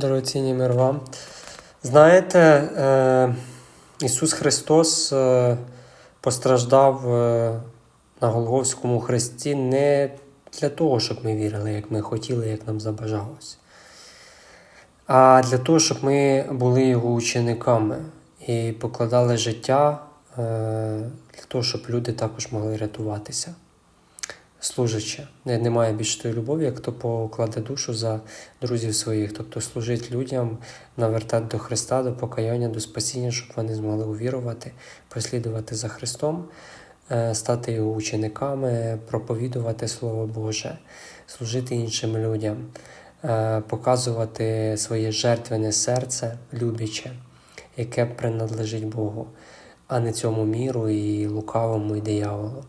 Дорогоцінні мир вам. Знаєте, е, Ісус Христос е, постраждав е, на Голговському хресті не для того, щоб ми вірили, як ми хотіли, як нам забажалось, а для того, щоб ми були Його учениками і покладали життя для того, щоб люди також могли рятуватися. Служачи. Немає більш тої любові, як хто покладе душу за друзів своїх, тобто служить людям, навертати до Христа, до покаяння, до спасіння, щоб вони змогли увірувати, послідувати за Христом, е, стати його учениками, проповідувати Слово Боже, служити іншим людям, е, показувати своє жертвене серце, любяче, яке принадлежить Богу, а не цьому міру і лукавому і дияволу.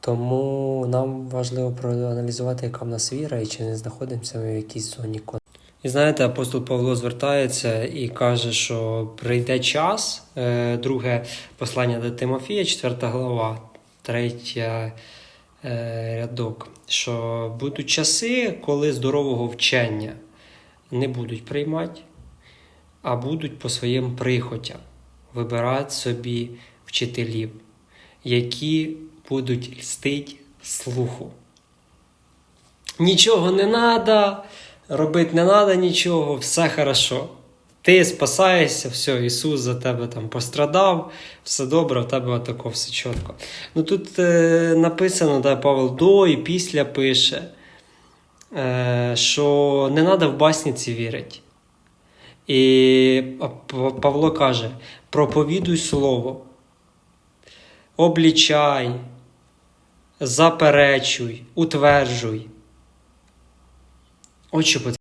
Тому нам важливо проаналізувати, яка в нас віра, і чи не знаходимося ми в якійсь зоні кон. І знаєте, апостол Павло звертається і каже, що прийде час, е, друге послання до Тимофія, 4 глава, третя е, рядок, що будуть часи, коли здорового вчення не будуть приймати, а будуть по своїм прихотям вибирати собі вчителів, які будуть льстить слуху. Нічого не треба, робити не треба нічого, все хорошо. Ти спасаєшся, все, Ісус за тебе там пострадав, все добре, в тебе отако все чітко. Ну тут е, написано, да, Павел до і після пише, е, що не треба в басніці вірити. І Павло каже: проповідуй слово, облічай, заперечуй, утверджуй. От що потрібно.